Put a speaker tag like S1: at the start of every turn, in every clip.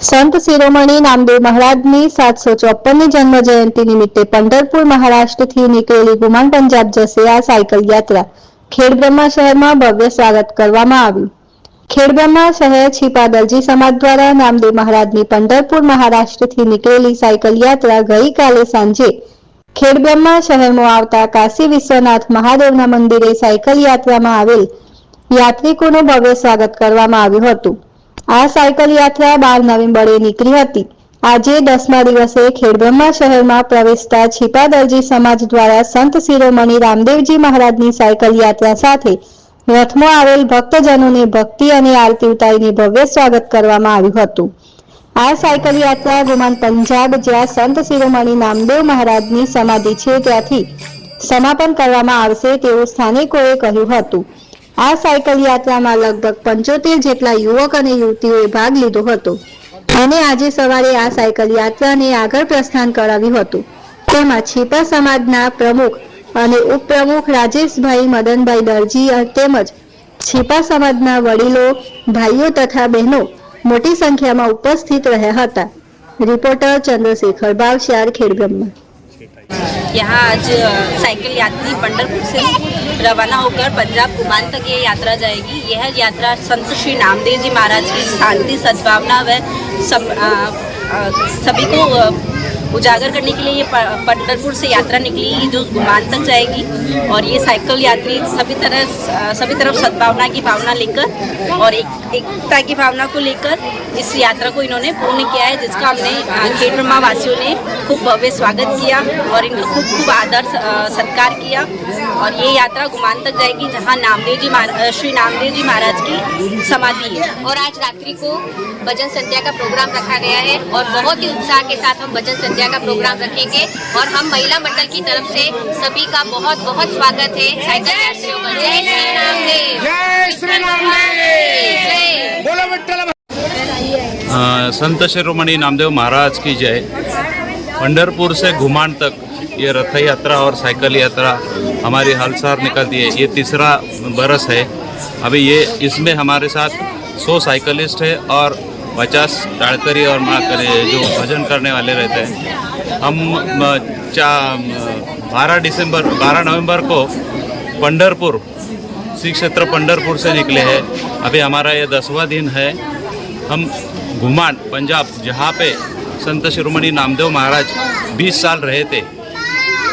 S1: સંત શિરોમણી નામદેવ મહારાજની સાતસો ચોપનની જન્મ જયંતિ નિમિત્તે પંઢરપુર મહારાષ્ટ્રથી નીકળેલી ગુમાન પંજાબ જશે આ સાયકલ યાત્રા. ખેડબ્રહ્મા શહેરમાં ભવ્ય સ્વાગત કરવામાં આવ્યું. ખેડબ્રહ્મા શહેર છીપા દરજી સમાજ દ્વારા નામદેવ મહારાજની પંઢરપુર મહારાષ્ટ્રથી નીકળેલી સાયકલ યાત્રા ગઈકાલે સાંજે ખેડબ્રહ્મા શહેરમાં આવતા કાશી વિશ્વનાથ મહાદેવના મંદિરે સાયકલ યાત્રામાં આવેલ યાત્રિકોનું ભવ્ય સ્વાગત કરવામાં આવ્યું હતું. આ સાયકલ યાત્રા બાર નવેમ્બરે નીકળી હતી. આજે દસમા દિવસે ખેડબ્રહ્મા શહેરમાં પ્રવેશતા છીપા દરજી સમાજ દ્વારા સંત શિરોમણી રામદેવજી મહારાજની સાયકલ યાત્રા સાથે રથમાં આવેલ ભક્તજનોને ભક્તિ અને આરતી ઉતારીને ભવ્ય સ્વાગત કરવામાં આવ્યું હતું. આ સાયકલ યાત્રા ગુમાન પંજાબ જ્યાં સંત શિરોમણી નામદેવ મહારાજની સમાધિ છે ત્યાંથી સમાપન કરવામાં આવશે તેવું સ્થાનિકોએ કહ્યું હતું. આ સાયકલ યાત્રામાં લગભગ પંચોતેર જેટલા યુવક અને યુવતીઓએ ભાગ લીધો હતો. અને આજે સવારે આ સાયકલ યાત્રાને આગળ પ્રસ્થાન કરાવ્યું હતું. તેમાં છીપા સમાજના પ્રમુખ અને ઉપપ્રમુખ રાજેશભાઈ મદનભાઈ દરજી તેમજ છીપા સમાજના વડીલો, ભાઈઓ તથા બહેનો મોટી સંખ્યામાં ઉપસ્થિત રહ્યા હતા. રિપોર્ટર ચંદ્રશેખર બાવશિયાર, ખેડબ્રહ્મા.
S2: यहाँ आज साइकिल यात्री पंडरपुर से रवाना होकर पंजाब कुमान तक ये यात्रा जाएगी। यह यात्रा संत श्री नामदेव जी महाराज की शांति, सद्भावना व सब सभी को उजागर करने के लिए ये पंडरपुर से यात्रा निकली जो गुमान तक जाएगी। और ये साइकिल यात्री सभी तरह सभी तरफ़ सद्भावना की भावना लेकर और एक, एकता की भावना को लेकर इस यात्रा को इन्होंने पूर्ण किया है, जिसका हमने खेड वासियों ने खूब भव्य स्वागत किया और इनका खूब खूब आदर सत्कार किया। और ये यात्रा गुमान तक जाएगी जहाँ नामदेव जी श्री नामदेव जी महाराज की समाधि है।
S3: और आज रात्रि को भजन संध्या का प्रोग्राम रखा गया है और बहुत ही उत्साह के साथ हम भजन संध्या का प्रोग्राम रखेंगे और हम महिला मंडल की तरफ़ से सभी का बहुत बहुत स्वागत है। साइकिल यात्रियों का जय श्री रामदेव
S4: जय श्री रामदेव बोलो
S5: संत शिरोमणि नामदेव महाराज की जय। पंढरपुर से घुमान तक ये रथ यात्रा और साइकिल यात्रा हमारी हर साल निकलती है। ये तीसरा बरस है। अभी ये इसमें हमारे साथ सौ साइकिलिस्ट है और पचास डाड़करी और माकरी जो भजन करने वाले रहते हैं। हम बारह दिसंबर, बारह नवंबर को पंडरपुर श्री क्षेत्र पंडरपुर से निकले हैं। अभी हमारा ये दसवा दिन है। हम घुमान, पंजाब, जहाँ पे संत शिरोमणि नामदेव महाराज 20 साल रहे थे।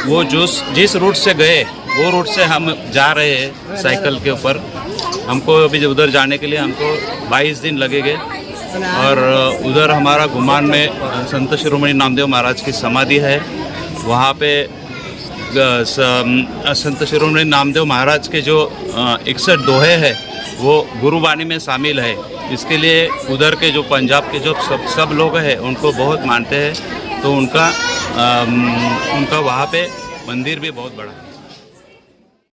S5: वो जो जिस रूट से गए, वो रूट से हम जा रहे हैं साइकिल के ऊपर। हमको अभी उधर जाने के लिए हमको 22 दिन लगेंगे। और उधर हमारा घुमान में संत शिरोमणि नामदेव महाराज की समाधि है। वहाँ पे संत शिरोमणि नामदेव महाराज के जो इकसठ दोहे हैं वो गुरुवाणी में शामिल है। इसके लिए उधर के जो पंजाब के जो सब सब लोग हैं उनको बहुत मानते हैं। तो उनका आ, उनका वहाँ पे मंदिर भी बहुत बड़ा है।